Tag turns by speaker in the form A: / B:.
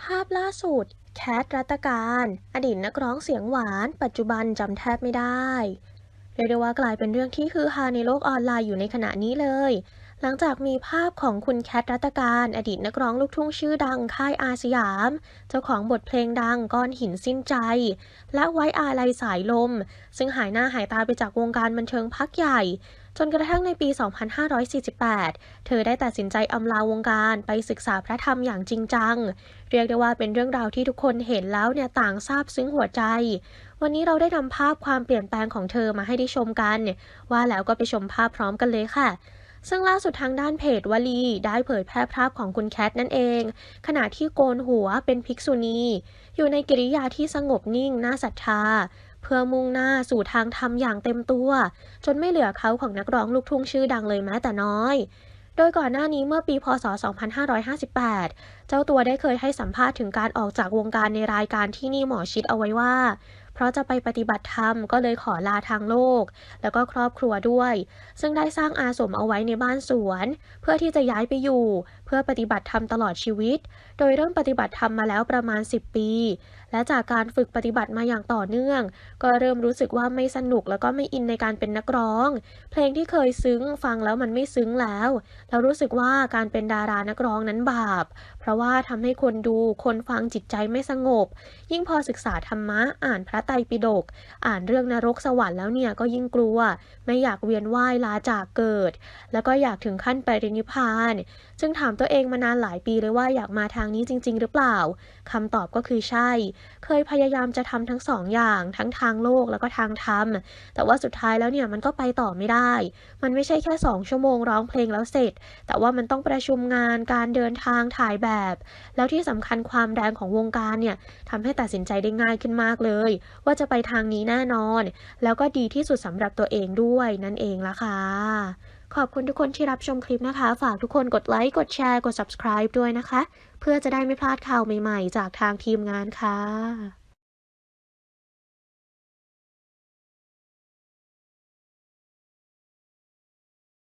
A: ภาพล่าสุด แคทรัตการ อดีตนักร้องเสียงหวาน ปัจจุบันจำแทบไม่ได้ เรียกได้ว่ากลายเป็นเรื่องที่คือฮาในโลกออนไลน์อยู่ในขณะนี้เลย หลังจากมีภาพของคุณแคทรัตการอดีตนักร้องลูกทุ่งชื่อดังค่ายอาสยาม เจ้าของบทเพลงดังก้อนหินสิ้นใจ และไว้อาลัยสายลม ซึ่งหายหน้าหายตาไปจากวงการบันเทิงพักใหญ่ จนกระทั่งในปี 2548 เธอได้ตัดสินใจอำลาวงการไปศึกษาพระธรรมอย่างจริงจัง เรียกได้ว่าเป็นเรื่องราวที่ทุกคนเห็นแล้วเนี่ยต่างซาบซึ้งหัวใจวันนี้เราได้นำภาพความเปลี่ยนแปลงของเธอมาให้ได้ชมกัน ว่าแล้วก็ไปชมภาพพร้อมกันเลยค่ะ ซึ่งล่าสุดทางด้านเพจวลีได้เผยแพร่ภาพของคุณแคทนั่นเอง ขณะที่โกนหัวเป็นภิกษุณี อยู่ในกิริยาที่สงบนิ่งน่าศรัทธา เพื่อมุ่งหน้าสู่ทางธรรมอย่างเต็มตัว จนไม่เหลือเขาของนักร้องลูกทุ่งชื่อดังเลยแม้แต่น้อยโดยก่อนหน้านี้เมื่อปีพศ 2558 เจ้าตัวได้เคยให้สัมภาษณ์ถึงการออกจากวงการในรายการที่นี่หมอชิดเอาไว้ว่า เพราะจะไปปฏิบัติธรรมก็เลยขอลาทางโลก แล้วก็ครอบครัวด้วย ซึ่งได้สร้างอาสมเอาไว้ในบ้านสวน เพื่อที่จะย้ายไปอยู่ เพื่อปฏิบัติธรรมตลอดชีวิต โดยเริ่มปฏิบัติธรรมมาแล้วประมาณ 10 ปี และจากการฝึกปฏิบัติมาอย่างต่อเนื่อง ก็เริ่มรู้สึกว่าไม่สนุกแล้วก็ไม่อินในการเป็นนักร้อง เพลงที่เคยซึ้งฟังแล้วมันไม่ซึ้งแล้วแล้วรู้สึกว่าการเป็นดารานักร้องนั้นบาป เพราะว่าทำให้คนดูคนฟังจิตใจไม่สงบ ยิ่งพอศึกษาธรรมะอ่านพระไตรปิฎกอ่านเรื่องนรกสวรรค์แล้วเนี่ยก็ยิ่งกลัว ไม่อยากเวียนว่ายลาจากเกิด แล้วก็อยากถึงขั้นไปรินิพานจึงถามตัวเองมานานหลายปีเลยว่าอยากมาทางนี้จริง ๆ หรือเปล่าคำตอบก็คือใช่ เคยพยายามจะทำทั้งสองอย่างทั้งทางโลกแล้วก็ทางธรรมแต่ว่าสุดท้ายแล้วเนี่ยมันก็ไปต่อไม่ได้ มันไม่ใช่แค่2ชั่วโมงร้องเพลงแล้วเสร็จ แต่ว่ามันต้องประชุมงานการเดินทางถ่ายแบบ แล้วที่สำคัญความแรงของวงการเนี่ยทำให้ตัดสินใจได้ง่ายขึ้นมากเลยว่าจะไปทางนี้แน่นอน แล้วก็ดีที่สุดสำหรับตัวเองด้วยนั่นเองละค่ะ ขอบคุณทุกคนที่รับชมคลิปนะคะ ฝากทุกคนกดไลค์ กดแชร์ กด subscribe ด้วยนะคะ เพื่อจะได้ไม่พลาดข่าวใหม่ๆ จากทางทีมงานค่ะ